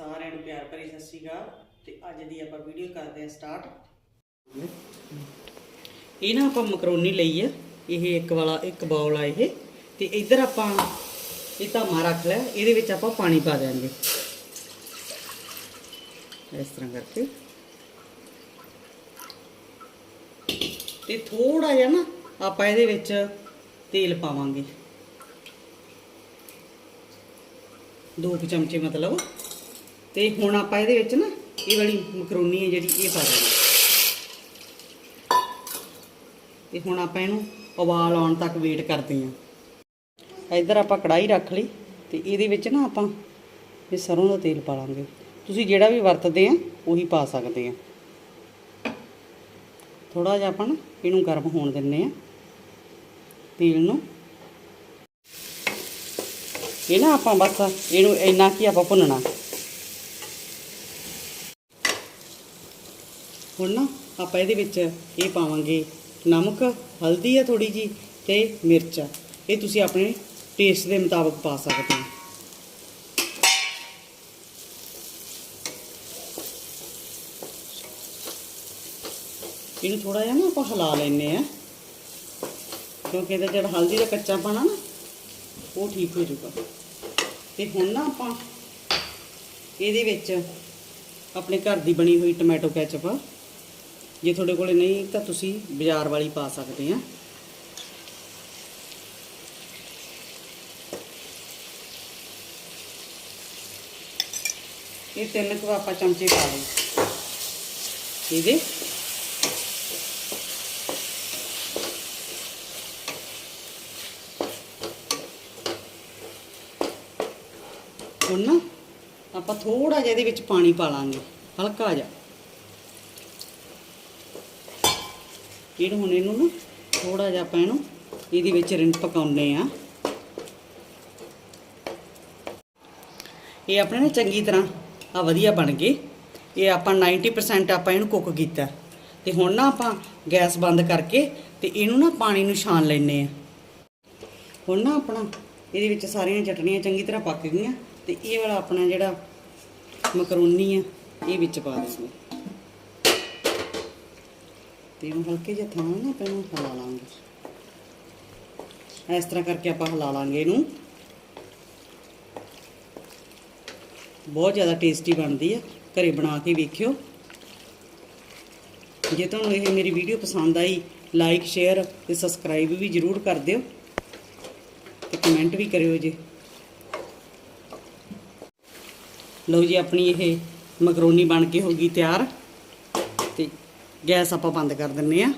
ਸਾਰਿਆਂ ਨੂੰ ਪਿਆਰ ਭਰੀ ਸਤਿ ਸ਼੍ਰੀ ਅਕਾਲ ਤੇ ਅੱਜ ਦੀ ਆਪਾਂ ਵੀਡੀਓ ਕਰਦੇ ਹਾਂ ਸਟਾਰਟ ਇਹ ਨਾ ਆਪਾਂ ਮਕਰੋਨੀ ਲਈ ਆ, ਇਹ ਇੱਕ ਵਾਲਾ, ਇੱਕ ਬਾਉਲ ਆ ਇਹ। ਤੇ ਇੱਧਰ ਆਪਾਂ ਇਹ ਧਾਮਾ ਰੱਖ ਲਿਆ, ਇਹਦੇ ਵਿੱਚ ਆਪਾਂ ਪਾਣੀ ਪਾ ਦਿਆਂਗੇ। ਇਸ ਤਰ੍ਹਾਂ ਕਰਕੇ। ਤੇ ਥੋੜਾ ਜਿਹਾ ਨਾ ਆਪਾਂ ਇਹਦੇ ਵਿੱਚ ਤੇਲ ਪਾਵਾਂਗੇ। ਦੋ ਕੁ ਚਮਚੇ ਮਤਲਬ। ਤੇ ਹੁਣ ਆਪਾਂ ਇਹਦੇ ਵਿੱਚ ਨਾ ਇਹ ਵਾਲੀ ਮਕਰੋਨੀ ਹੈ ਜਿਹੜੀ, ਇਹ ਪਾ ਦੇਣੀ। ਤੇ ਹੁਣ ਆਪਾਂ ਇਹਨੂੰ ਉਬਾਲ ਆਉਣ ਤੱਕ ਵੇਟ ਕਰਦੇ ਹਾਂ। ਇੱਧਰ ਆਪਾਂ ਕੜਾਈ ਰੱਖ ਲਈ ਤੇ ਇਹਦੇ ਵਿੱਚ ਨਾ ਆਪਾਂ ਇਹ ਸਰੋਂ ਦਾ ਤੇਲ ਪਾ ਲਾਂਗੇ। ਤੁਸੀਂ ਜਿਹੜਾ ਵੀ ਵਰਤਦੇ ਆ, ਉਹੀ ਪਾ ਸਕਦੇ ਆ। ਥੋੜਾ ਜਿਹਾ ਆਪਾਂ ਨਾ ਇਹਨੂੰ ਗਰਮ ਹੋਣ ਦਿੰਨੇ ਆ। ਤੇਲ ਨੂੰ। ਇਹ ਨਾ ਆਪਾਂ ਬਸ ਇਹਨੂੰ ਇੰਨਾ ਕੀ ਆਪਾਂ ਭੁੰਨਣਾ। ਹੁਣ ਨਾ ਆਪਾਂ ਇਹਦੇ ਵਿੱਚ ਇਹ ਪਾਵਾਂਗੇ ਨਮਕ, ਹਲਦੀ ਆ ਥੋੜੀ ਜੀ ਤੇ ਮਿਰਚ। ਇਹ ਤੁਸੀਂ ਆਪਣੇ ਟੇਸਟ ਦੇ ਮੁਤਾਬਕ ਪਾ ਸਕਦੇ ਹੋ। ਇਹਨੂੰ ਥੋੜਾ ਜਿਹਾ ਨਾ ਆਪਾਂ ਹਿਲਾ ਲੈਨੇ ਆ ਕਿਉਂਕਿ ਇਹਦਾ ਜਿਹੜਾ ਹਲਦੀ ਦਾ ਕੱਚਾ ਪਾਣਾ ਨਾ, ਉਹ ਠੀਕ ਹੋ ਜਾਊਗਾ। ਤੇ ਹੁਣ ਨਾ ਆਪਾਂ ਇਹਦੇ ਵਿੱਚ ਆਪਣੇ ਘਰ ਦੀ ਬਣੀ ਹੋਈ ਟੋਮੈਟੋ ਕੈਚਅਪ ਜੇ ਤੁਹਾਡੇ ਕੋਲੇ ਨਹੀਂ, ਤਾਂ ਤੁਸੀਂ ਬਾਜ਼ਾਰ ਵਾਲੀ ਪਾ ਸਕਦੇ ਆ। ਇਹ ਤਿੰਨ ਕੁ ਆਪਾਂ ਚਮਚੇ ਪਾ ਲਏ। ਇਹਦੇ ਹੁਣ ਨਾ ਆਪਾਂ ਥੋੜਾ ਜਿਹਾ ਇਹਦੇ ਵਿੱਚ ਪਾਣੀ ਪਾ ਲਾਂਗੇ, ਹਲਕਾ ਜਿਹਾ। ਇਹਨੂੰ ਹੁਣ ਇਹਨੂੰ ਨਾ ਥੋੜਾ ਜਿਹਾ ਆਪਾਂ ਇਹਨੂੰ ਇਹਦੇ ਵਿੱਚ ਰਿੰਨ ਪਕਾਉਨੇ ਆ ਇਹ ਆਪਣੇ ਨਾ ਚੰਗੀ ਤਰ੍ਹਾਂ ਆ ਵਧੀਆ ਬਣ ਗਏ। ਇਹ ਆਪਾਂ 90% ਆਪਾਂ ਇਹਨੂੰ ਕੁੱਕ ਕੀਤਾ। ਤੇ ਹੁਣ ਨਾ ਆਪਾਂ ਗੈਸ ਬੰਦ ਕਰਕੇ ਤੇ ਇਹਨੂੰ ਨਾ ਪਾਣੀ ਨੂੰ ਛਾਣ ਲੈਨੇ ਆ ਹੁਣ ਨਾ ਆਪਣਾ ਇਹਦੇ ਵਿੱਚ ਸਾਰੀਆਂ ਚਟਣੀਆਂ ਚੰਗੀ ਤਰ੍ਹਾਂ ਪੱਕ ਗਈਆਂ ਤੇ ਇਹ ਵਾਲਾ ਆਪਣਾ ਜਿਹੜਾ ਮਕਰੋਨੀ ਆ, ਇਹ ਵਿੱਚ ਪਾ ਦਿੰਦੇ ਤੇ ਇਹਨੂੰ ਹਲਕੇ ਜਿਹੇ ਥਾਂ ਨਾ ਇਹਨੂੰ ਹਿਲਾ ਲਾਂਗੇ। ਇਸ ਤਰ੍ਹਾਂ ਕਰਕੇ ਆਪਾਂ ਹਿਲਾ ਲਾਂਗੇ ਇਹਨੂੰ। ਬਹੁਤ ਜ਼ਿਆਦਾ ਟੇਸਟੀ ਬਣਦੀ ਆ। ਘਰੇ ਬਣਾ ਕੇ ਵੇਖਿਓ। ਜੇ ਤੁਹਾਨੂੰ ਇਹ ਮੇਰੀ ਵੀਡੀਓ ਪਸੰਦ ਆਈ ਲਾਈਕ ਸ਼ੇਅਰ ਤੇ ਸਬਸਕ੍ਰਾਈਬ ਵੀ ਜਰੂਰ ਕਰ ਦਿਓ ਤੇ ਕਮੈਂਟ ਵੀ ਕਰਿਓ ਜੀ। ਲਓ ਜੀ, ਆਪਣੀ ਇਹ ਮਕਰੋਨੀ ਬਣ ਕੇ ਹੋ ਗਈ ਤਿਆਰ। ਗੈਸ ਆਪਾਂ ਬੰਦ ਕਰ ਦਿੰਨੇ ਆ।